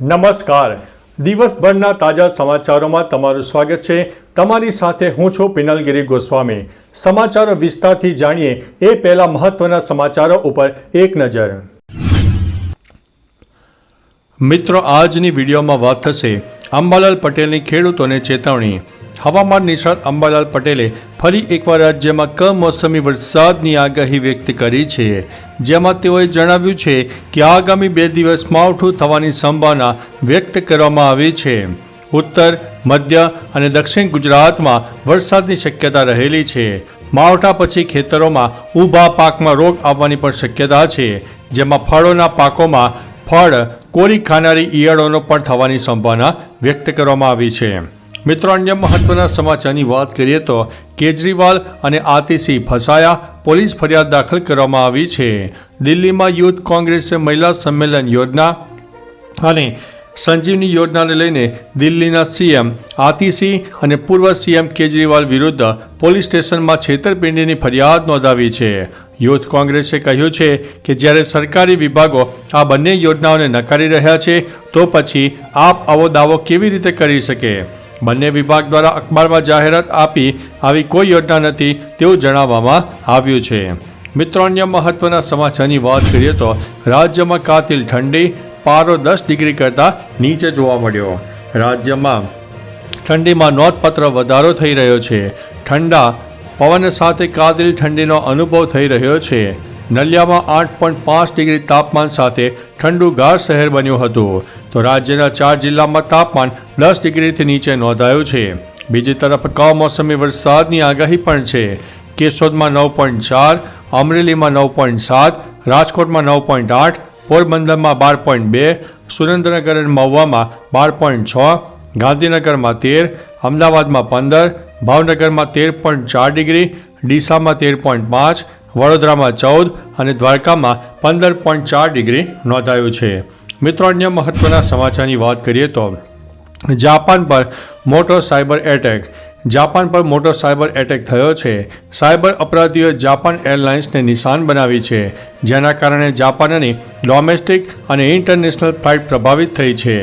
નમસ્કાર. દિવસભરના તાજા સમાચારોમાં તમારું સ્વાગત છે. તમારી સાથે હું છું પિનલગીરી ગોસ્વામી. સમાચારો વિસ્તારથી જાણીએ એ પહેલા મહત્વના સમાચારો ઉપર એક નજર. મિત્રો, આજની વિડીયોમાં વાત થશે અંબાલાલ પટેલની ખેડૂતોને ચેતવણી. હવામાન નિષ્ણાત અંબાલાલ પટેલે ફરી એકવાર રાજ્યમાં કમોસમી વરસાદની આગાહી વ્યક્ત કરી છે. જેમાં તેઓએ જણાવ્યું છે કે આગામી બે દિવસ માવઠું થવાની સંભાવના વ્યક્ત કરવામાં આવી છે. ઉત્તર, મધ્ય અને દક્ષિણ ગુજરાતમાં વરસાદની શક્યતા રહેલી છે. માવઠા પછી ખેતરોમાં ઊભા પાકમાં રોગ આવવાની પણ શક્યતા છે, જેમાં ફળોના પાકોમાં ફળ, કોરી ખાનારી ઈયળોનો પણ થવાની સંભાવના વ્યક્ત કરવામાં આવી છે. મિત્રો, અન્ય મહત્વના સમાચારની વાત કરીએ તો કેજરીવાલ અને આતિશી ફસાયા પોલીસ ફરિયાદ દાખલ કરવામાં આવી છે. દિલ્હીમાં યુથ કોંગ્રેસે મહિલા સંમેલન યોજના અને સંજીવની યોજનાને લઈને દિલ્હીના સીએમ આતિશી અને પૂર્વ સીએમ કેજરીવાલ વિરુદ્ધ પોલીસ સ્ટેશનમાં છેતરપિંડીની ફરિયાદ નોંધાવી છે. યુથ કોંગ્રેસે કહ્યું છે કે જ્યારે સરકારી વિભાગો આ બંને યોજનાઓને નકારી રહ્યા છે, તો પછી આપ આવો દાવો કેવી રીતે કરી શકે? બંને વિભાગ દ્વારા અખબારમાં જાહેરાત આપી આવી કોઈ યોજના નથી તેવું જણાવવામાં આવ્યું છે. મિત્રો, અન્ય મહત્વના સમાચારની વાત કરીએ તો રાજ્યમાં કાતિલ ઠંડી પારો દસ ડિગ્રી કરતાં નીચે જોવા મળ્યો. રાજ્યમાં ઠંડીમાં નોંધપાત્ર વધારો થઈ રહ્યો છે. ઠંડા પવન સાથે કાતિલ ઠંડીનો અનુભવ થઈ રહ્યો છે. નલિયામાં આઠ પોઈન્ટ પાંચ ડિગ્રી તાપમાન સાથે ઠંડુ ગાર શહેર બન્યું હતું. તો રાજ્યના ચાર જિલ્લામાં તાપમાન દસ ડિગ્રીથી નીચે નોંધાયું છે. બીજી તરફ કમોસમી વરસાદની આગાહી પણ છે. કેશોદમાં નવ પોઈન્ટ ચાર, અમરેલીમાં નવ પોઈન્ટ સાત, રાજકોટમાં નવ પોઈન્ટ આઠ, પોરબંદરમાં બાર પોઈન્ટ બે, સુરેન્દ્રનગર અને મહુવામાં બાર પોઈન્ટ છ, ગાંધીનગરમાં તેર, અમદાવાદમાં પંદર, ભાવનગરમાં તેર પોઈન્ટ ચાર ડિગ્રી, ડીસામાં તેર પોઈન્ટ પાંચ, વડોદરામાં ચૌદ અને દ્વારકામાં પંદર પોઈન્ટ ચાર ડિગ્રી નોંધાયું છે. મિત્રો, અન્ય મહત્વના સમાચારની વાત કરીએ તો જાપાન પર મોટો સાયબર એટેક. જાપાન પર મોટો સાયબર એટેક થયો છે. સાયબર અપરાધીઓએ જાપાન એરલાઇન્સને નિશાન બનાવી છે, જેના કારણે જાપાનની ડોમેસ્ટિક અને ઇન્ટરનેશનલ ફ્લાઇટ પ્રભાવિત થઈ છે.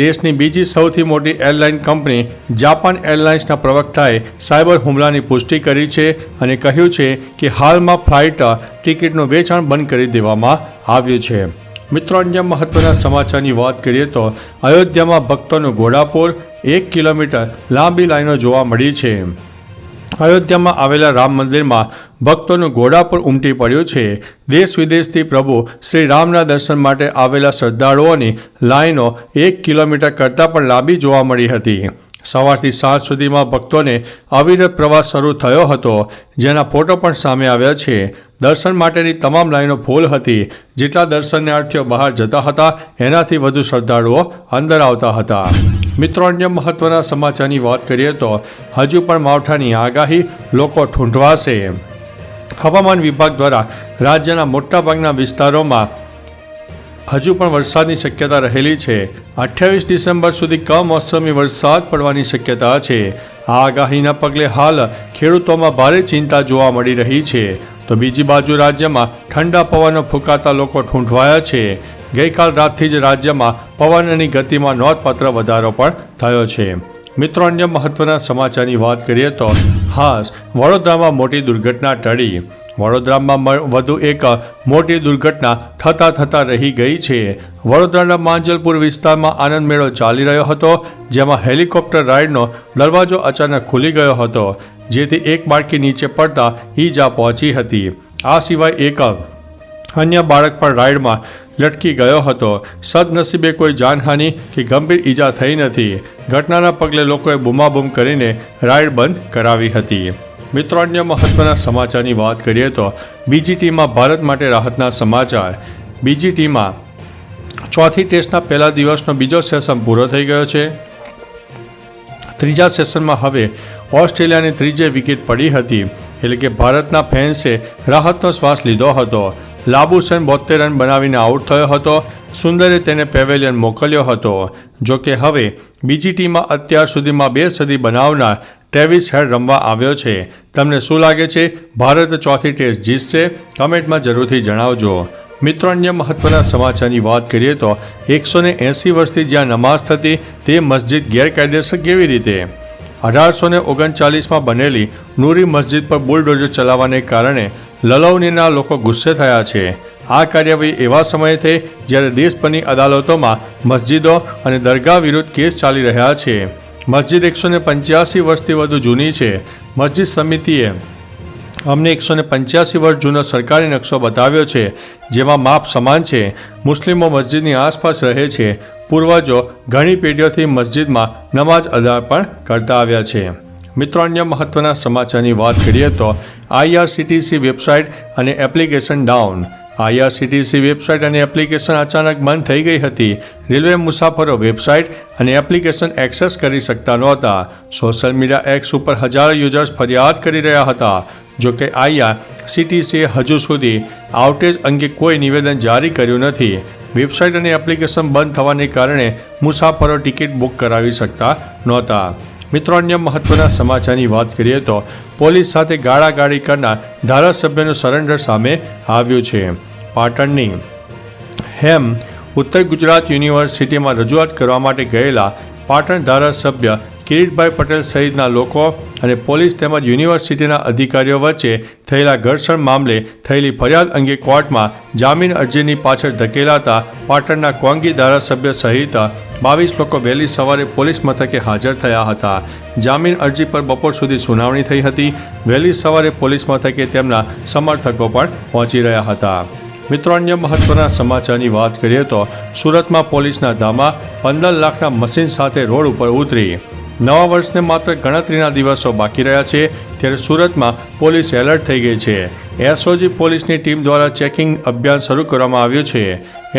દેશની બીજી સૌથી મોટી એરલાઇન કંપની જાપાન એરલાઇન્સના પ્રવક્તાએ સાયબર હુમલાની પુષ્ટિ કરી છે અને કહ્યું છે કે હાલમાં ફ્લાઇટ ટિકિટનું વેચાણ બંધ કરી દેવામાં આવ્યું છે. મિત્રો, અન્ય મહત્વના સમાચારની વાત કરીએ તો અયોધ્યામાં ભક્તોનું ઘોડાપુર એક કિલોમીટર લાંબી લાઈનો જોવા મળી છે. અયોધ્યામાં આવેલા રામ મંદિરમાં ભક્તોનું ઘોડાપુર ઉમટી પડ્યું છે. દેશ વિદેશથી પ્રભુ શ્રી રામના દર્શન માટે આવેલા શ્રદ્ધાળુઓની લાઈનો એક કિલોમીટર કરતાં પણ લાંબી જોવા મળી હતી. સવારથી સાંજ સુધીમાં ભક્તોને અવિરત પ્રવાસ શરૂ થયો હતો, જેના ફોટો પણ સામે આવ્યા છે. દર્શન માટેની તમામ લાઈનો ફૂલ હતી. જેટલા દર્શનાર્થીઓ બહાર જતા હતા, એનાથી વધુ શ્રદ્ધાળુઓ અંદર આવતા હતા. મિત્રો, અન્ય મહત્વના સમાચારની વાત કરીએ તો, હજુ પણ માવઠાની આગાહી લોકો ઠૂંઠવાશે. હવામાન વિભાગ દ્વારા રાજ્યના મોટાભાગના વિસ્તારોમાં હજુ પણ વરસાદની શક્યતા રહેલી છે. અઠ્યાવીસ ડિસેમ્બર સુધી કમોસમી વરસાદ પડવાની શક્યતા છે. આ આગાહીના પગલે હાલ ખેડૂતોમાં ભારે ચિંતા જોવા મળી રહી છે. તો બીજી બાજુ રાજ્યમાં ઠંડા પવનો ફૂંકાતા લોકો ઠૂંઠવાયા છે. ગઈકાલ રાતથી જ રાજ્યમાં પવનની ગતિમાં નોંધપાત્ર વધારો પણ થયો છે. મિત્રો, અન્ય મહત્વના સમાચારની વાત કરીએ તો હાસ, વડોદરામાં મોટી દુર્ઘટના ટળી. વડોદરામાં વધુ એક મોટી દુર્ઘટના થતાં થતાં રહી ગઈ છે. વડોદરાના માંજલપુર વિસ્તારમાં આનંદ મેળો ચાલી રહ્યો હતો, જેમાં હેલિકોપ્ટર રાઇડનો દરવાજો અચાનક ખુલી ગયો હતો, જેથી એક બાળકી નીચે પડતા ઈજા પહોંચી હતી. આ સિવાય એક અન્ય બાળક પણ રાઇડમાં લટકી ગયો હતો. સદનસીબે કોઈ જાનહાનિ કે ગંભીર ઈજા થઈ નથી. ઘટનાના પગલે લોકોએ બૂમાબૂમ કરીને રાઇડ બંધ કરાવી હતી. મિત્રો અન્ય મહત્વના સમાચારની વાત કરીએ તો બીજી ટીમમાં ભારત માટે રાહતના સમાચાર. બીજી ટીમમાં ચોથી ટેસ્ટના પહેલા દિવસનો બીજો સેશન પૂરો થઈ ગયો છે. ત્રીજા સેશનમાં હવે ઓસ્ટ્રેલિયાની ત્રીજે વિકેટ પડી હતી, એટલે કે ભારતના ફેન્સે રાહતનો શ્વાસ લીધો હતો. લાબુસેન બોતેર રન બનાવીને આઉટ થયો હતો. સુંદરે તેને પેવેલિયન મોકલ્યો હતો. જો કે હવે બીજી ટીમમાં અત્યાર સુધીમાં બે સદી બનાવનાર ટ્રેવિસ હેડ રમવા આવ્યો છે. તમને શું લાગે છે? ભારત ચોથી ટેસ્ટ જીતશે? કમેન્ટમાં જરૂરથી જણાવજો. મિત્રો અન્ય મહત્વના સમાચારની વાત કરીએ તો એકસો ને એંસી વર્ષથી જ્યાં નમાઝ થતી તે મસ્જિદ ગેરકાયદેસર કેવી રીતે? અઢારસો ને ઓગણચાલીસમાં બનેલી નૂરી મસ્જિદ પર બુલડોઝર ચલાવવાને કારણે લલૌનીના લોકો ગુસ્સે થયા છે. આ કાર્યવાહી એવા સમયે થઈ જ્યારે દેશભરની અદાલતોમાં મસ્જિદો અને દરગાહ વિરુદ્ધ કેસ ચાલી રહ્યા છે. મસ્જિદ એકસો ને પંચ્યાસી વર્ષથી વધુ જૂની છે. મસ્જિદ સમિતિએ અમને એકસો ને પંચ્યાસી વર્ષ જૂનો સરકારી નકશો બતાવ્યો છે, જેમાં માપ સમાન છે. મુસ્લિમો મસ્જિદની આસપાસ રહે છે. પૂર્વજો ઘણી પેઢીઓથી મસ્જિદમાં નમાઝ અદા પણ કરતા આવ્યા છે. મિત્રો, અન્ય મહત્ત્વના સમાચારની વાત કરીએ તો આઈઆરસીટીસી વેબસાઇટ અને એપ્લિકેશન ડાઉન. આઈઆરસીટીસી વેબસાઇટ અને એપ્લિકેશન અચાનક બંધ થઈ ગઈ હતી. રેલવે મુસાફરો વેબસાઇટ અને એપ્લિકેશન એક્સેસ કરી શકતા નહોતા. સોશિયલ મીડિયા એક્સ ઉપર હજારો યુઝર્સ ફરિયાદ કરી રહ્યા હતા. જો કે આઈઆરસીટીસીએ હજુ સુધી આઉટેજ અંગે કોઈ નિવેદન જારી કર્યું નથી. વેબસાઇટ અને એપ્લિકેશન બંધ થવાને કારણે મુસાફરો ટિકિટ બુક કરાવી શકતા નહોતા. મિત્રો, અન્ય મહત્વના સમાચારની વાત કરીએ તો પોલીસ સાથે ગાળાગાળી કરનાર ધારાસભ્યનું સરેન્ડર સામે આવ્યું છે. પાટણની. હેમ, ઉત્તર ગુજરાત યુનિવર્સિટીમાં રજૂઆત કરવા માટે ગયેલા પાટણ ધારાસભ્ય કિરીટભાઈ પટેલ સહિતના લોકો અને પોલીસ તેમજ યુનિવર્સિટીના અધિકારીઓ વચ્ચે થયેલા ઘર્ષણ મામલે થયેલી ફરિયાદ અંગે કોર્ટમાં જામીન અરજીની પાછળ ધકેલાતા પાટણના કોંગી ધારાસભ્ય સહિત બાવીસ લોકો વહેલી સવારે પોલીસ મથકે હાજર થયા હતા. જામીન અરજી પર બપોર સુધી સુનાવણી થઈ હતી. વહેલી સવારે પોલીસ મથકે તેમના સમર્થકો પણ પહોંચી રહ્યા હતા. મિત્રો, અન્ય મહત્વના સમાચારની વાત કરીએ તો સુરતમાં પોલીસના ધામા પંદર લાખના મશીન સાથે રોડ ઉપર ઉતરી. નવા વર્ષને માત્ર ગણતરીના દિવસો બાકી રહ્યા છે, ત્યારે સુરતમાં પોલીસ એલર્ટ થઈ ગઈ છે. એસઓજી પોલીસની ટીમ દ્વારા ચેકિંગ અભિયાન શરૂ કરવામાં આવ્યું છે.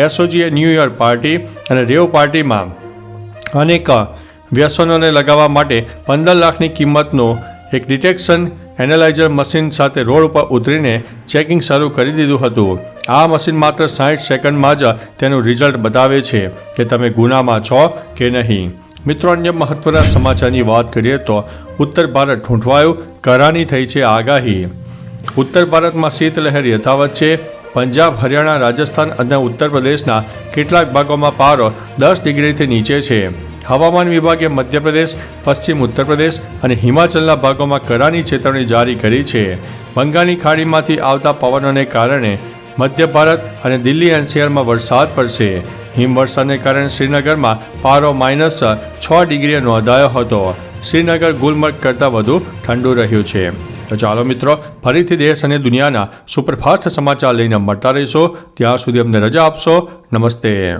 એસઓજીએ ન્યૂ યર પાર્ટી અને રેવ પાર્ટીમાં અનેક વ્યસનોને લગાવવા માટે પંદર લાખની કિંમતનું એક ડિટેક્શન એનાલાઇઝર મશીન સાથે રોડ ઉપર ઉતરીને ચેકિંગ શરૂ કરી દીધું હતું. આ મશીન માત્ર સાઠ સેકન્ડમાં જ તેનું રિઝલ્ટ બતાવે છે કે તમે ગુનામાં છો કે નહીં. મિત્રો, અન્ય મહત્વના સમાચારની વાત કરીએ તો ઉત્તર ભારત ઠૂંઠવાયું, કરાની થઈ છે આગાહી. ઉત્તર ભારતમાં શીતલહેર યથાવત છે. પંજાબ, હરિયાણા, રાજસ્થાન અને ઉત્તર પ્રદેશના કેટલાક ભાગોમાં પારો દસ ડિગ્રીથી નીચે છે. હવામાન વિભાગે મધ્યપ્રદેશ, પશ્ચિમ ઉત્તર પ્રદેશ અને હિમાચલના ભાગોમાં કરાની ચેતવણી જારી કરી છે. બંગાળની ખાડીમાંથી આવતા પવનોને કારણે મધ્ય ભારત અને દિલ્હી એનસીઆરમાં વરસાદ પડશે. હિમવર્ષાને કારણે શ્રીનગરમાં પારો માઇનસ છ ડિગ્રીએ નોંધાયો હતો. શ્રીનગર ગુલમર્ગ કરતાં વધુ ઠંડુ રહ્યું છે. તો ચાલો મિત્રો, ફરીથી દેશ અને દુનિયાના સુપરફાસ્ટ સમાચાર લઈને મળતા રહીશો. ત્યાં સુધી અમને રજા આપશો. નમસ્તે.